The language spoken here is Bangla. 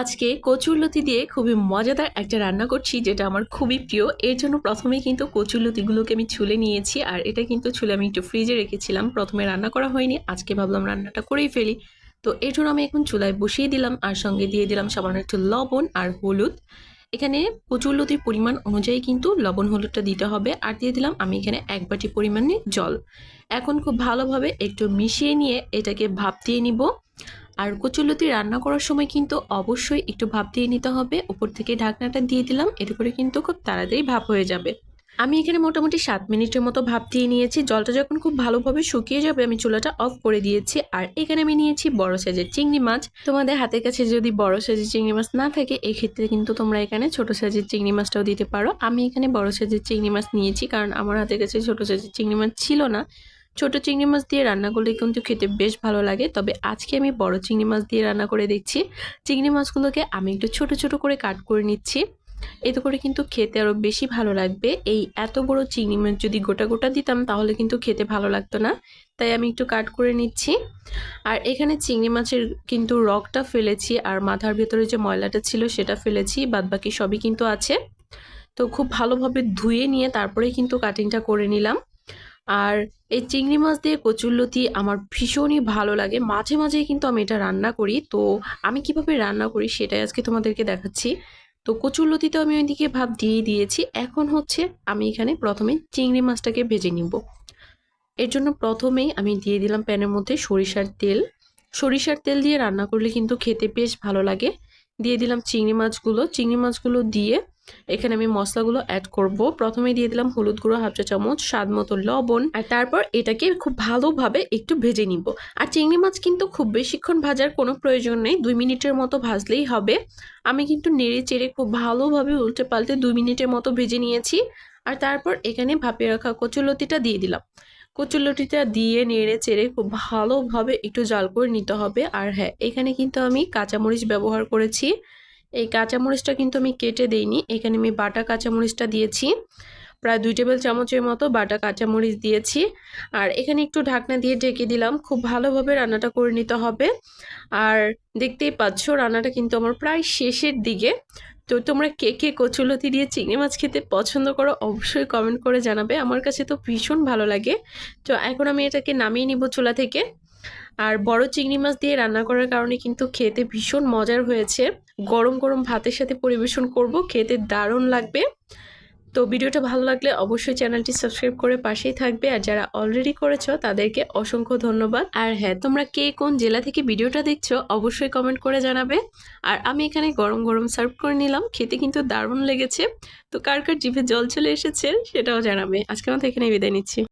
আজকে কচুরলতি দিয়ে খুবই মজাদার একটা রান্না করছি, যেটা আমার খুবই প্রিয়। এর জন্য প্রথমেই কিন্তু কচুরলতিগুলোকে আমি ছুলে নিয়েছি, আর এটা কিন্তু ছুলে আমি একটু ফ্রিজে রেখেছিলাম। প্রথমে রান্না করা হয়নি, আজকে ভাবলাম রান্নাটা করেই ফেলি। তো এর জন্য আমি এখন চুলায় বসিয়ে দিলাম, আর সঙ্গে দিয়ে দিলাম সামান্য একটু লবণ আর হলুদ। এখানে কচুরলতির পরিমাণ অনুযায়ী কিন্তু লবণ হলুদটা দিতে হবে, আর দিয়ে দিলাম আমি এখানে এক বাটি পরিমাণে জল। এখন খুব ভালোভাবে একটু মিশিয়ে নিয়ে এটাকে ভাপ দিয়ে নিব। আর কচুলতি রান্না করার সময় কিন্তু অবশ্যই একটু ভাপ দিয়ে নিতে হবে। উপর থেকে ঢাকনাটা দিয়ে দিলাম, এতে করে কিন্তু খুব তাড়াতাড়ি ভাপ হয়ে যাবে। আমি এখানে মোটামুটি সাত মিনিটের মতো ভাপ দিয়ে নিয়েছি। জলটা যখন খুব ভালোভাবে শুকিয়ে যাবে, আমি চুলাটা অফ করে দিয়েছি। আর এখানে আমি নিয়েছি বড় সাইজের চিংড়ি মাছ। তোমাদের হাতের কাছে যদি বড় সাইজের চিংড়ি মাছ না থাকে, এক্ষেত্রে কিন্তু তোমরা এখানে ছোট সাইজের চিংড়ি মাছটাও দিতে পারো। আমি এখানে বড় সাইজের চিংড়ি মাছ নিয়েছি, কারণ আমার হাতের কাছে ছোট সাইজের চিংড়ি মাছ ছিল না। ছোট চিংড়ি মাছ দিয়ে রান্না করলে কিন্তু খেতে বেশ ভালো লাগে। তবে আজকে আমি বড় চিংড়ি মাছ দিয়ে রান্না করে দেখছি। চিংড়ি মাছগুলোকে আমি একটু ছোট ছোট করে কাট করে নিচ্ছি। এতে করে কিন্তু খেতে আরও বেশি ভালো লাগবে। এই এত বড় চিংড়ি মাছ যদি গোটা গোটা দিতাম তাহলে কিন্তু খেতে ভালো লাগতো না। তাই আমি একটু কাট করে নিচ্ছি। আর এখানে চিংড়ি মাছের কিন্তু রকটা ফেলেছি আর মাথার ভেতরে যে ময়লাটা ছিল সেটা ফেলেছি, বাদবাকি সবই কিন্তু আছে। তো খুব ভালোভাবে ধুয়ে নিয়ে তারপরে কিন্তু কাটিংটা করে নিলাম। আর এই চিংড়ি মাছ দিয়ে কচুরলতি আমার ভীষণই ভালো লাগে। মাঝে মাঝেই কিন্তু আমি এটা রান্না করি। তো আমি কীভাবে রান্না করি সেটাই আজকে তোমাদেরকে দেখাচ্ছি। তো কচুরলতি তো আমি ওইদিকে ভাব দিয়ে দিয়েছি। এখন হচ্ছে আমি এখানে প্রথমে চিংড়ি মাছটাকে ভেজে নিব। এর জন্য প্রথমেই আমি দিয়ে দিলাম প্যানের মধ্যে সরিষার তেল। সরিষার তেল দিয়ে রান্না করলে কিন্তু খেতে বেশ ভালো লাগে। দিয়ে দিলাম চিংড়ি মাছগুলো। চিংড়ি মাছগুলো দিয়ে এখানে আমি মশলাগুলো অ্যাড করব। প্রথমে দিয়ে দিলাম হলুদ গুঁড়ো, হাফ চা চামচ, স্বাদ মতো লবণ। আর তারপর এটাকে খুব ভালোভাবে একটু ভেজে নিব। আর চিংড়ি মাছ কিন্তু খুব বেশিক্ষণ ভাজার কোনো প্রয়োজন নেই। দুই মিনিটের মতো ভাজলেই হবে। আমি কিন্তু নেড়ে চেড়ে খুব ভালোভাবে উল্টে পাল্টে দুই মিনিটের মতো ভেজে নিয়েছি। আর তারপর এখানে ভাপিয়ে রাখা কচুলতিটা দিয়ে দিলাম। কচুলতিটা দিয়ে নেড়ে চেড়ে খুব ভালোভাবে একটু জাল করে নিতে হবে। আর হ্যাঁ এখানে কিন্তু আমি কাঁচামরিচ ব্যবহার করেছি। এই কাঁচামরিচটা কিন্তু আমি কেটে দেইনি। এখানে আমি বাটা কাঁচামরিচটা দিয়েছি। প্রায় দুই টেবিল চামচের মতো বাটা কাঁচামরিচ দিয়েছি। আর এখানে একটু ঢাকনা দিয়ে ঢেকে দিলাম। খুব ভালোভাবে রান্নাটা করে নিতে হবে। আর দেখতেই পাচ্ছ, রান্নাটা কিন্তু আমার প্রায় শেষের দিকে। তো তোমরা কে কে কচুলতি দিয়ে চিংড়ি মাছ খেতে পছন্দ করো অবশ্যই কমেন্ট করে জানাবে। আমার কাছে তো ভীষণ ভালো লাগে। তো এখন আমি এটাকে নামিয়ে নিব চুলা থেকে। আর বড় চিংড়ি মাছ দিয়ে রান্না করার কারণে কিন্তু খেতে ভীষণ মজার হয়েছে। গরম গরম ভাতের সাথে পরিবেশন করব, খেতে দারুণ লাগবে। তো ভিডিওটা ভালো লাগলে অবশ্যই চ্যানেলটি সাবস্ক্রাইব করে পাশেই থাকবে। আর যারা অলরেডি করেছ, তাদেরকে অসংখ্য ধন্যবাদ। আর হ্যাঁ তোমরা কে কোন জেলা থেকে ভিডিওটা দেখছ, অবশ্যই কমেন্ট করে জানাবে। আর আমি এখানে গরম গরম সার্ভ করে নিলাম। খেতে কিন্তু দারুণ লেগেছে। তো কার কার জিভে জল চলে এসেছে, সেটাও জানাবে। আজকে মতো এখানে বিদায় নিচ্ছি।